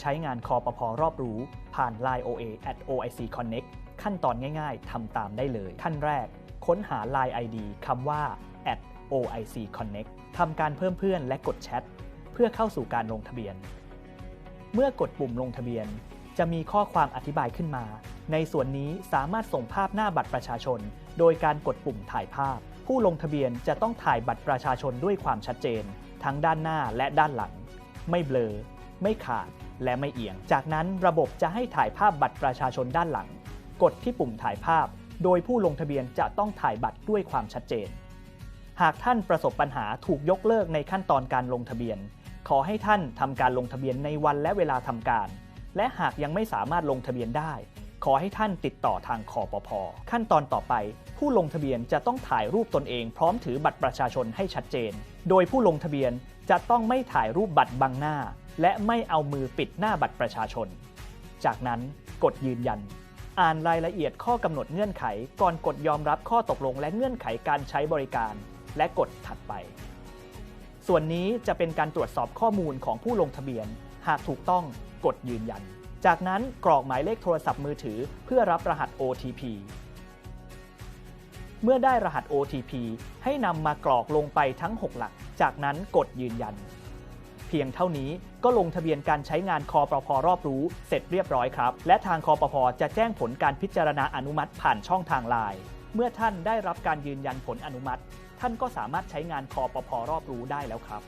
ใช้งานคอปพอรอบรู้ ผ่าน Line OA at OIC Connect ขั้นตอนง่ายๆทำตามได้เลย ขั้นแรก ค้นหา Line ID คำว่า at OIC Connect ทำการเพิ่มเพื่อนและกดแชท เพื่อเข้าสู่การลงทะเบียน เมื่อกดปุ่มลงทะเบียน จะมีข้อความอธิบายขึ้นมา ในส่วนนี้สามารถส่งภาพหน้าบัตรประชาชน โดยการกดปุ่มถ่ายภาพ ผู้ลงทะเบียนจะต้องถ่ายบัตรประชาชนด้วยความชัดเจน ทั้งด้านหน้าและด้านหลัง ไม่เบลอ ไม่ขาด และไม่เอียง จากนั้นระบบจะให้ถ่ายภาพบัตรประชาชนด้านหลัง กดที่ปุ่มถ่ายภาพ โดยผู้ลงทะเบียนจะต้องถ่ายบัตรด้วยความชัดเจน หากท่านประสบปัญหาถูกยกเลิกในขั้นตอนการลงทะเบียน ขอให้ท่านทำการลงทะเบียนในวันและเวลาทำการ และหากยังไม่สามารถลงทะเบียนได้ ขอให้ท่านติดต่อทางคอปพขั้นตอนต่อไป ผู้ลงทะเบียนจะต้องถ่ายรูปตนเอง พร้อมถือบัตรประชาชนให้ชัดเจน โดยผู้ลงทะเบียนจะต้องไม่ถ่ายรูปบัตรบังหน้า และไม่เอามือปิดหน้าบัตรประชาชน จากนั้นกดยืนยัน อ่านรายละเอียดข้อกำหนดเงื่อนไข ก่อนกดยอมรับข้อตกลงและเงื่อนไขการใช้บริการ และกดถัดไป ส่วนนี้จะเป็นการตรวจสอบข้อมูลของผู้ลงทะเบียน หากถูกต้องกดยืนยัน จากนั้นกรอกหมายเลขโทรศัพท์มือถือ เพื่อรับรหัส OTP เมื่อได้รหัส OTP ให้นำมากรอกลงไปทั้ง 6 หลัก จากนั้นกดยืนยัน เพียงเท่านี้ก็ลงทะเบียนการใช้งานคอปพรอบรู้ เสร็จเรียบร้อยครับ และทางคอปพจะแจ้งผลการพิจารณาอนุมัติผ่านช่องทางไลน์เมื่อท่านได้รับการยืนยันผลอนุมัติ ท่านก็สามารถใช้งานคอปพรอบรู้ได้แล้วครับ